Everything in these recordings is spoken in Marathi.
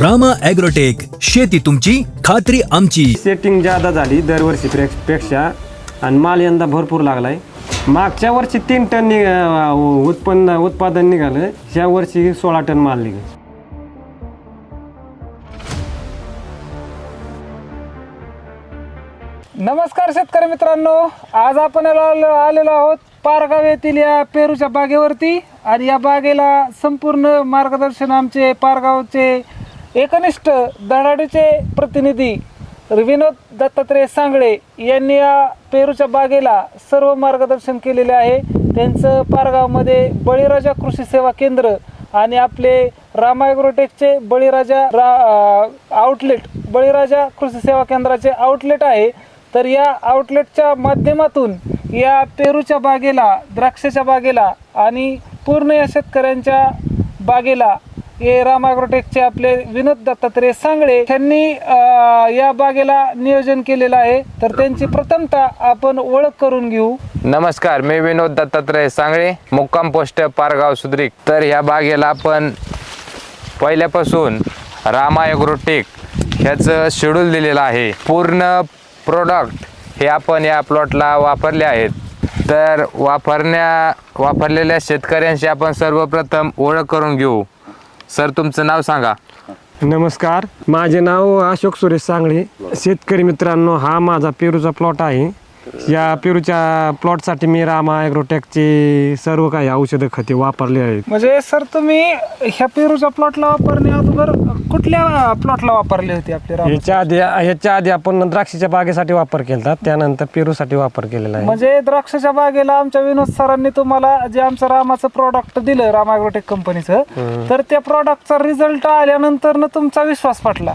रामा ॲग्रोटेक शेती तुमची खात्री आमची. सेटिंग जादा झाली दरवर्षी प्रे- पेक्षा आणि माल यंदा भरपूर लागलाय. मागच्या वर्षी तीन टन निघ अं, उत्पन्न उत्पादन निघालं. ह्या वर्षी सोळा टन माल निघाल. नमस्कार शेतकरी मित्रांनो. आज आपण आलो- आलेलो आहोत पारगाव येथील या पेरूच्या बागेवरती. आणि या बागेला संपूर्ण मार्गदर्शन आमचे पारगावचे एकनिष्ठ धडाडीचे प्रतिनिधी विनोद दत्तात्रय सांगळे यांनी या पेरूच्या बागेला सर्व मार्गदर्शन केलेले आहे. त्यांचं पारगावमध्ये बळीराजा कृषी सेवा केंद्र आणि आपले रामायग्रोटेकचे बळीराजा रा आउटलेट बळीराजा कृषी सेवा केंद्राचे आउटलेट आहे. तर या आउटलेटच्या माध्यमातून या पेरूच्या बागेला द्राक्षाच्या बागेला आणि पूर्ण या शेतकऱ्यांच्या बागेला हे राम ॲग्रोटेकचे आपले विनोद दत्तात्रय सांगळे यांनी या बागेला नियोजन केलेलं आहे. तर त्यांची प्रथमता आपण ओळख करून घेऊ. नमस्कार मी विनोद दत्तात्रय सांगळे मुक्काम पोस्ट पारगाव सुद्रिक. तर या बागेला आपण पहिल्यापासून रामा ॲग्रोटेक ह्याचं शेड्यूल दिलेलं आहे. पूर्ण प्रोडक्ट हे आपण या प्लॉटला वापरले आहेत. तर वापरण्या वापरलेल्या शेतकऱ्यांशी आपण सर्वप्रथम ओळख करून घेऊ. सर तुमचं नाव सांगा. नमस्कार माझे नाव अशोक सुरेश सांगळे. शेतकरी मित्रांनो हा माझा पेरूचा प्लॉट आहे. या पेरूच्या प्लॉटसाठी मी रामा ॲग्रोटेकचे सर्व काही औषधं खते वापरले आहेत. म्हणजे सर तुम्ही ह्या पेरूच्या प्लॉटला वापरण्या अगोदर कुठल्या प्लॉटला वापरले होते आपले राम? ह्याच्या आधी ह्याच्या आधी आपण द्राक्षीच्या बागेसाठी वापर केला त्यानंतर पेरूसाठी वापर केलेला आहे. म्हणजे द्राक्षाच्या बागेला आमच्या विनोद सरांनी तुम्हाला जे आमचं रामाचं प्रॉडक्ट दिलं राम ॲग्रोटेक कंपनीचं तर त्या प्रॉडक्टचा रिझल्ट आल्यानंतर ना तुमचा विश्वास पटला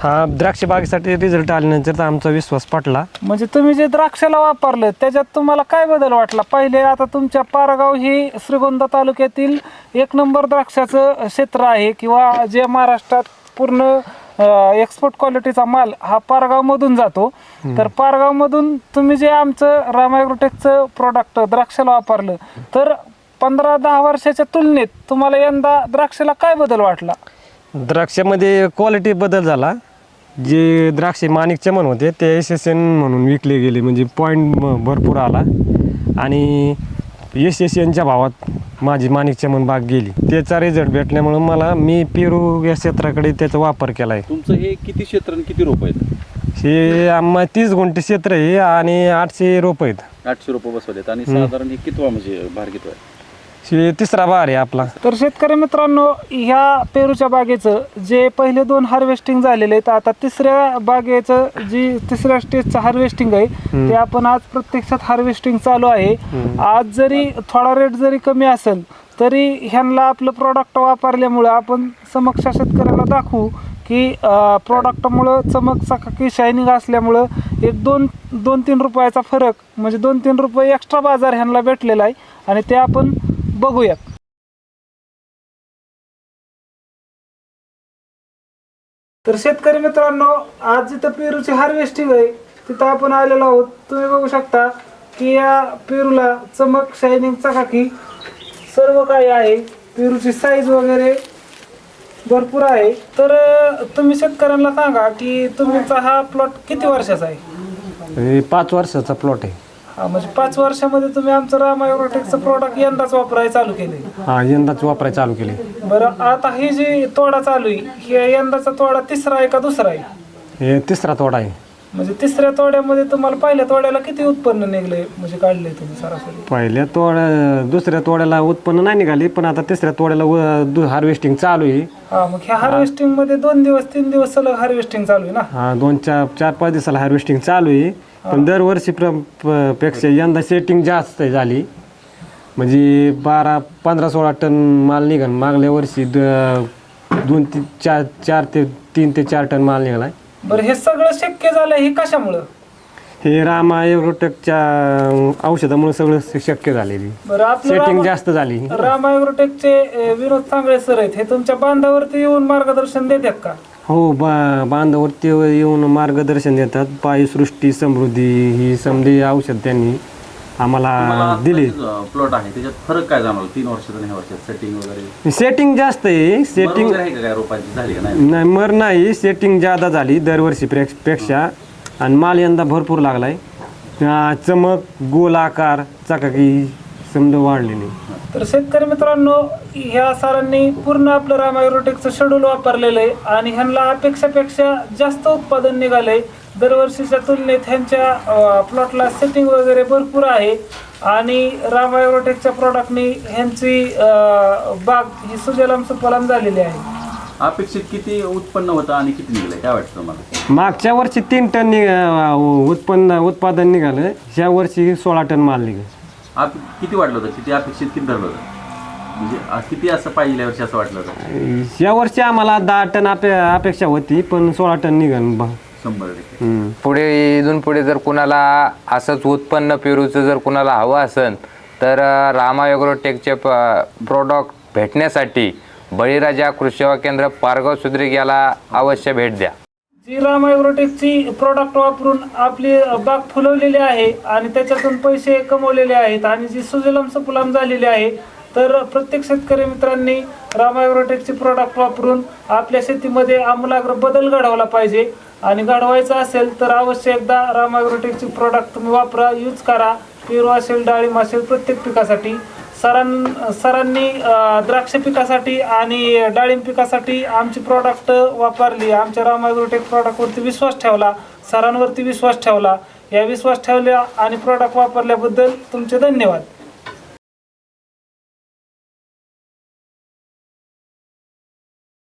हा द्राक्ष बागेसाठी रिझल्ट आल्यानंतर तर आमचा विश्वास पटला. म्हणजे तुम्ही जे द्राक्षाला वापरलं त्याच्यात तुम्हाला काय बदल वाटला? पहिले आता तुमच्या पारगाव ही श्रीगोंदा तालुक्यातील एक नंबर द्राक्षाचं क्षेत्र आहे किंवा जे महाराष्ट्रात पूर्ण एक्सपोर्ट क्वालिटीचा माल हा पारगावमधून जातो. तर पारगावमधून तुम्ही जे आमचं रामायग्रोटेकचं प्रोडक्ट द्राक्षाला वापरलं तर पंधरा दहा वर्षाच्या तुलनेत तुम्हाला यंदा द्राक्षाला काय बदल वाटला? द्राक्षामध्ये क्वालिटी बदल झाला. जे द्राक्षे माणिक चमन होते ते एस एस एन म्हणून विकले गेले म्हणजे पॉईंट भरपूर आला. आणि एस एस एनच्या भावात माझी माणिक चमन बाग गेली. त्याचा रिझल्ट भेटल्यामुळं मला मी पेरू या क्षेत्राकडे त्याचा वापर केला आहे तुमचं हे किती क्षेत्र आणि किती रोप आहेत? हे आम्हा तीस गुंठे क्षेत्र आहे आणि आठशे रोप आहेत. आठशे रोप बसवलेत. आणि साधारण हे कितवा म्हणजे भार कितवा आहे? हे तिसरा बार आहे आपला. तर शेतकरी मित्रांनो ह्या पेरूच्या बागेचं जे पहिले दोन हार्वेस्टिंग झालेले आहेत आता तिसऱ्या बागेचं जी तिसऱ्या स्टेजचं हार्वेस्टिंग आहे ते आपण आज प्रत्यक्षात हार्वेस्टिंग चालू आहे. आज जरी थोडा रेट जरी कमी असेल तरी ह्यांना आपलं प्रॉडक्ट वापरल्यामुळं आपण समक्ष शेतकऱ्याला दाखवू की प्रॉडक्टमुळं चमक चकाकी शायनिंग असल्यामुळं एक दोन दोन तीन रुपयाचा फरक म्हणजे दोन तीन रुपये एक्स्ट्रा बाजार ह्यांना भेटलेला आहे. आणि ते आपण बघूयात. तर शेतकरी मित्रांनो आज जिथं पेरूची हार्वेस्टिंग आहे. तिथं आपण आलेलो आहोत. तुम्ही बघू शकता की या पेरूला चमक शायनिंग चकाकी सर्व काही आहे. पेरूची साईज वगैरे भरपूर आहे. तर तुम्ही शेतकऱ्यांना सांगा की तुमचा हा प्लॉट किती वर्षाचा आहे? हे पाच वर्षाचा प्लॉट आहे. हा म्हणजे पाच वर्षामध्ये तुम्ही आमचं रामायोटेकचं प्रोडक्ट यंदाच वापरायला चालू केले हा यंदाच वापरायला चालू केले बरं आता ही जी तोडा चालू आहे ही यंदाचा तोडा तिसरा आहे का दुसरा आहे? हे तिसरा तोडा आहे. म्हणजे तिसऱ्या तोड्यामध्ये तुम्हाला पहिल्या तोड्याला किती उत्पन्न निघले म्हणजे काढले तुम्ही सरासरी? पहिल्या तोड्या दुसऱ्या तोड्याला उत्पन्न नाही निघाली पण आता तिसऱ्या तोड्याला हार्वेस्टिंग चालू आहे. हा मग ह्या हार्वेस्टिंगमध्ये दोन दिवस तीन दिवस सलग हार्वेस्टिंग चालू आहे ना? हा दोन चार चार पाच दिवसाला हार्वेस्टिंग चालू आहे. पण दरवर्षी प्र प- पेक्षा यंदा सेटिंग जास्त झाली. म्हणजे बारा पंधरा सोळा टन माल निघाल. मागल्या वर्षी द- दोन ते चार चार ते तीन ते चार टन माल निघाला. बरं हे सगळं शक्य झालं हे कशामुळं? हे रामा एग्रोटेकच्या औषधामुळे सगळं शक्य झालेली. बरं आपलं सेटिंग रामा- जास्त झाली. रामायोटेकचे विनोद चांगले सर आहेत हे तुमच्या बांधावरती येऊन मार्गदर्शन देतात का? हो बा बांधावरती येऊन मार्गदर्शन देतात. पायसृष्टी समृद्धी ही समधी औषध त्यांनी आम्हाला दिली. प्लॉट आहे. त्याच्यात फरक काय जाणवला तीन वर्षात वर्षात सेटिंग वगैरे? सेटिंग जास्त आहे. सेटिंग वगैरे आहे का काय? रोपांची झाली का नाही? नाही मर नाही. सेटिंग जादा झाली दरवर्षी पेक्षा. आणि माल यंदा भरपूर लागलाय. अं, चमक गोल आकार चकाकी समजा वाढलेली. तर शेतकरी मित्रांनो ह्या सरांनी पूर्ण आपलं रामायरोटेकचं शेड्यूल वापरलेलं आहे आणि ह्यांना अपेक्षापेक्षा जास्त उत्पादन निघालंय. दरवर्षीच्या तुलनेत ह्यांच्या प्लॉटला सेटिंग वगैरे भरपूर आहे आणि रामायरोटेकच्या प्रॉडक्टनी ह्यांची अं, बाग ही सुजलाम सुफलाम झालेली आहे. अपेक्षित किती उत्पन्न होतं आणि किती निघलंय? काय वाटतं तुम्हाला? मागच्या वर्षी तीन टन नि- अं, उत्पन्न उत्पादन निघालं. ह्या वर्षी सोळा टन माल निघाल. आप किती वाटलं होतं? किती अपेक्षित किती धरलं होतं? म्हणजे आ- किती असं पाहिजे वर्षी असं वाटलं होतं? या वर्षी आम्हाला दहा टन अपे अपेक्षा होती पण सोळा टन निघाल बा. शंभर टक्के. हम्म. पुढे इथून पुढे जर कुणाला असंच उत्पन्न पेरूचं जर कुणाला हवं असेल तर अ, रामा ॲग्रोटेकचे प प्रोडक्ट भेटण्यासाठी बळीराजा कृषी सेवा केंद्र पारगाव सुद्रिक याला अवश्य भेट द्या. श्रीराम ॲग्रोटेकची प्रोडक्ट वापरून आपली बाग फुलवलेली आहे आणि त्याच्यातून पैसे कमवलेले आहेत आणि जी सुजलाम सफुलाम झालेली आहे तर प्रत्येक शेतकरी मित्रांनी रामायग्रोटेकची प्रोडक्ट वापरून आपल्या शेतीमध्ये आमूलाग्र बदल घडवला पाहिजे. आणि घडवायचा असेल तर अवश्य एकदा रामायग्रोटेकची प्रोडक्ट तुम्ही वापरा यूज करा. पेरू असेल डाळिंब असेल प्रत्येक पिकासाठी. सरां सरांनी द्राक्ष पिकासाठी आणि डाळिंब पिकासाठी आमची प्रॉडक्ट वापरली. आमच्या रामायग्रोटेक प्रॉडक्टवरती विश्वास ठेवला. सरांवरती विश्वास ठेवला. या विश्वास ठेवल्या आणि प्रॉडक्ट वापरल्याबद्दल तुमचे धन्यवाद.